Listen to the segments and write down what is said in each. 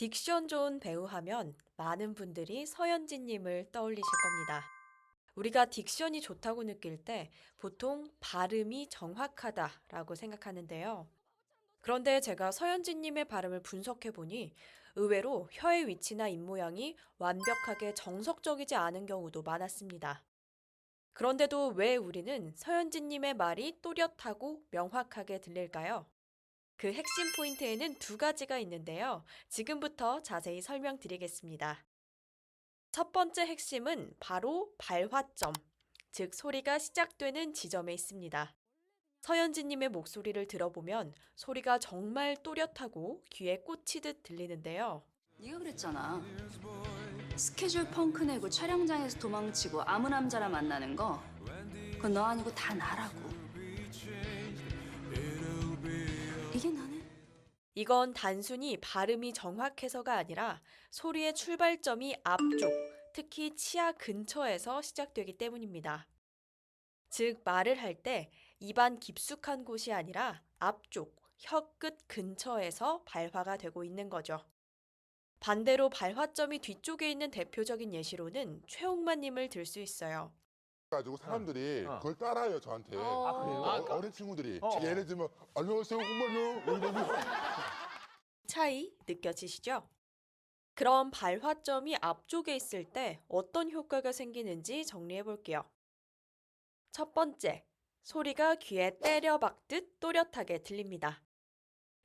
딕션 좋은 배우 하면 많은 분들이 서현진님을 떠올리실 겁니다. 우리가 딕션이 좋다고 느낄 때 보통 발음이 정확하다라고 생각하는데요. 그런데 제가 서현진님의 발음을 분석해 보니 의외로 혀의 위치나 입모양이 완벽하게 정석적이지 않은 경우도 많았습니다. 그런데도 왜 우리는 서현진님의 말이 또렷하고 명확하게 들릴까요? 그 핵심 포인트에는 두 가지가 있는데요. 지금부터 자세히 설명드리겠습니다. 첫 번째 핵심은 바로 발화점, 즉 소리가 시작되는 지점에 있습니다. 서현진님의 목소리를 들어보면 소리가 정말 또렷하고 귀에 꽂히듯 들리는데요. 네가 그랬잖아. 스케줄 펑크 내고 촬영장에서 도망치고 아무 남자나 만나는 거 그건 너 아니고 다 나라고. 이건 단순히 발음이 정확해서가 아니라 소리의 출발점이 앞쪽, 특히 치아 근처에서 시작되기 때문입니다. 즉, 말을 할 때 입안 깊숙한 곳이 아니라 앞쪽, 혀 끝 근처에서 발화가 되고 있는 거죠. 반대로 발화점이 뒤쪽에 있는 대표적인 예시로는 최홍만님을 들 수 있어요. 가지고 사람들이 어. 그걸 따라해요 저한테. 어. 아, 그래요? 어, 어린 친구들이 어. 예를 들면 안녕하세요 홍만요 이러면 차이 느껴지시죠? 그럼 발화점이 앞쪽에 있을 때 어떤 효과가 생기는지 정리해 볼게요. 첫 번째, 소리가 귀에 때려 박듯 또렷하게 들립니다.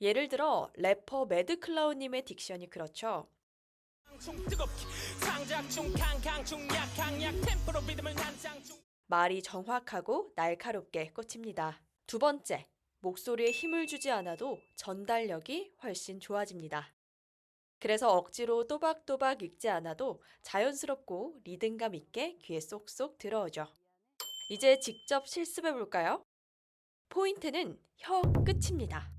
예를 들어 래퍼 매드클라운님의 딕션이 그렇죠. 말이 정확하고 날카롭게 꽂힙니다. 두 번째, 목소리에 힘을 주지 않아도 전달력이 훨씬 좋아집니다. 그래서 억지로 또박또박 읽지 않아도 자연스럽고 리듬감 있게 귀에 쏙쏙 들어오죠. 이제 직접 실습해 볼까요? 포인트는 혀 끝입니다.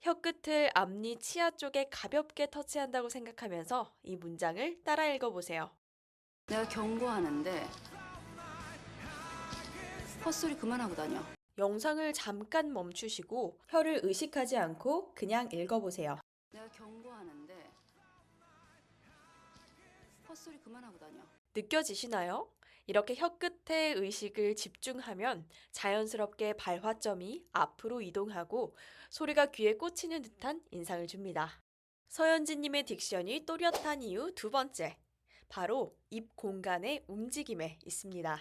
혀 끝을 앞니 치아 쪽에 가볍게 터치한다고 생각하면서 이 문장을 따라 읽어보세요. 내가 경고하는데 헛소리 그만하고 다녀. 영상을 잠깐 멈추시고 혀를 의식하지 않고 그냥 읽어보세요. 내가 경고하는데 헛소리 그만하고 다녀. 느껴지시나요? 이렇게 혀 끝에 의식을 집중하면 자연스럽게 발화점이 앞으로 이동하고 소리가 귀에 꽂히는 듯한 인상을 줍니다. 서현진님의 딕션이 또렷한 이유 두 번째. 바로 입 공간의 움직임에 있습니다.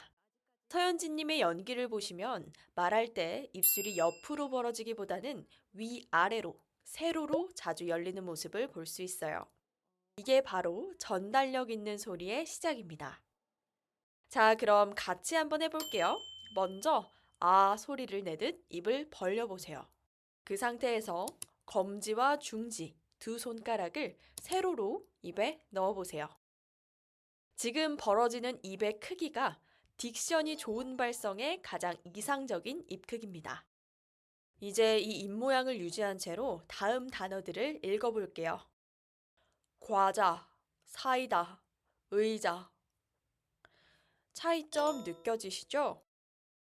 서현진님의 연기를 보시면 말할 때 입술이 옆으로 벌어지기보다는 위아래로, 세로로 자주 열리는 모습을 볼 수 있어요. 이게 바로 전달력 있는 소리의 시작입니다. 자, 그럼 같이 한번 해볼게요. 먼저 아 소리를 내듯 입을 벌려보세요. 그 상태에서 검지와 중지 두 손가락을 세로로 입에 넣어보세요. 지금 벌어지는 입의 크기가 딕션이 좋은 발성의 가장 이상적인 입 크기입니다. 이제 이 입 모양을 유지한 채로 다음 단어들을 읽어볼게요. 과자, 사이다, 의자. 차이점 느껴지시죠?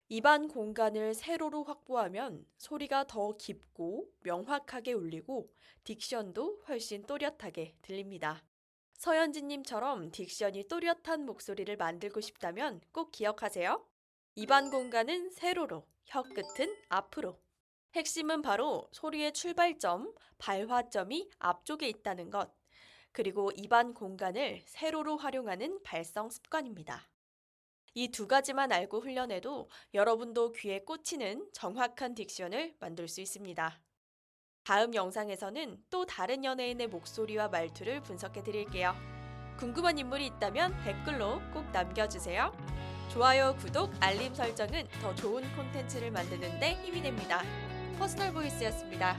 입안 공간을 세로로 확보하면 소리가 더 깊고 명확하게 울리고 딕션도 훨씬 또렷하게 들립니다. 서현진님처럼 딕션이 또렷한 목소리를 만들고 싶다면 꼭 기억하세요. 입안 공간은 세로로, 혀 끝은 앞으로. 핵심은 바로 소리의 출발점, 발화점이 앞쪽에 있다는 것. 그리고 입안 공간을 세로로 활용하는 발성 습관입니다. 이 두 가지만 알고 훈련해도 여러분도 귀에 꽂히는 정확한 딕션을 만들 수 있습니다. 다음 영상에서는 또 다른 연예인의 목소리와 말투를 분석해 드릴게요. 궁금한 인물이 있다면 댓글로 꼭 남겨주세요. 좋아요, 구독, 알림 설정은 더 좋은 콘텐츠를 만드는데 힘이 됩니다. 퍼스널 보이스였습니다.